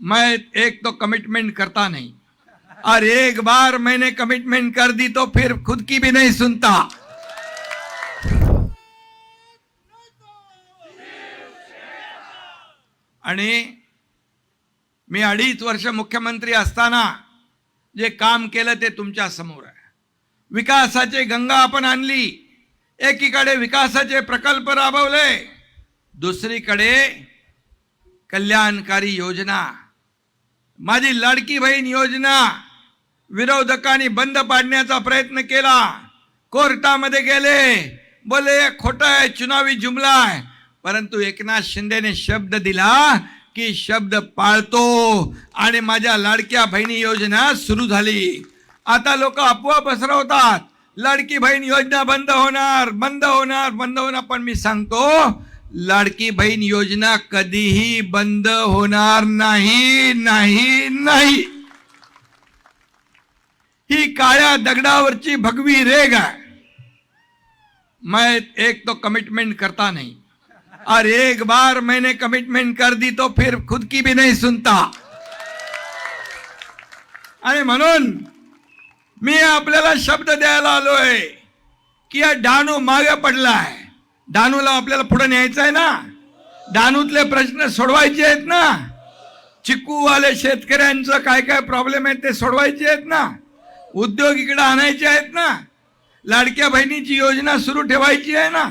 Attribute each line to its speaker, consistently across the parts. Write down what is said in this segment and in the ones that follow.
Speaker 1: मैं एक तो कमिटमेंट करता नहीं। और एक बार मैंने कमिटमेंट कर दी तो फिर खुद की भी नहीं सुनता। आणि मी अडीच वर्ष मुख्यमंत्री असताना जे काम केलं ते तुमच्यासमोर आहे। विकासाचे गंगा आपण आणली एकीकडे विकासाचे प्रकल्प राबवले दुसरीकडे कल्याणकारी योजना माझी लाडकी बहीण योजना विरोधकांनी बंद पाडण्याचा प्रयत्न केला. कोर्टामध्ये गेले. बोले खोट आहे चुनावी जुमला आहे. परंतु एकनाथ शिंदेने शब्द दिला की शब्द पाळतो आणि माझ्या लाडक्या बहिणी योजना सुरू झाली. आता लोक अफवा पसरवतात लाडकी बहीण योजना बंद होणार बंद होणार बंद होणार. पण मी सांगतो लाडकी बहीण योजना कधीही बंद होणार नाही नाही नाही. ही काळ्या दगडावरची भगवी रेग आहे. मैं एक तो कमिटमेंट करता नहीं. और एक बार मैंने कमिटमेंट कर दी तो फिर खुद की भी नहीं सुनता। आणि म्हणून मी आपल्याला शब्द द्यायला आलोय की या डहाणू मागे पडलाय डानूला आपल्याला पुढे न्यायचं आहे ना? डानूतले प्रश्न सोडवायचे आहेत ना? चिक्कूवाले शेतकऱ्यांचं काय काय प्रॉब्लेम आहेत ते सोडवायचे आहेत ना? उद्योग इकडे आणायचे आहेत ना? लाडक्या बहिणीची योजना सुरू ठेवायची आहे ना?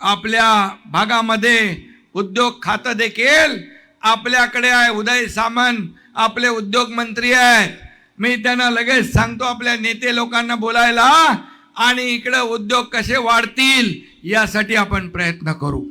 Speaker 1: आपल्या भागामध्ये उद्योग खातं देखील आपल्याकडे आहे. उदय सामंत आपले उद्योग मंत्री आहेत. मी त्यांना लगेच सांगतो आपल्या नेते लोकांना बोलायला. आणि इकडं उद्योग कसे वाढतील यासाठी आपण प्रयत्न करू.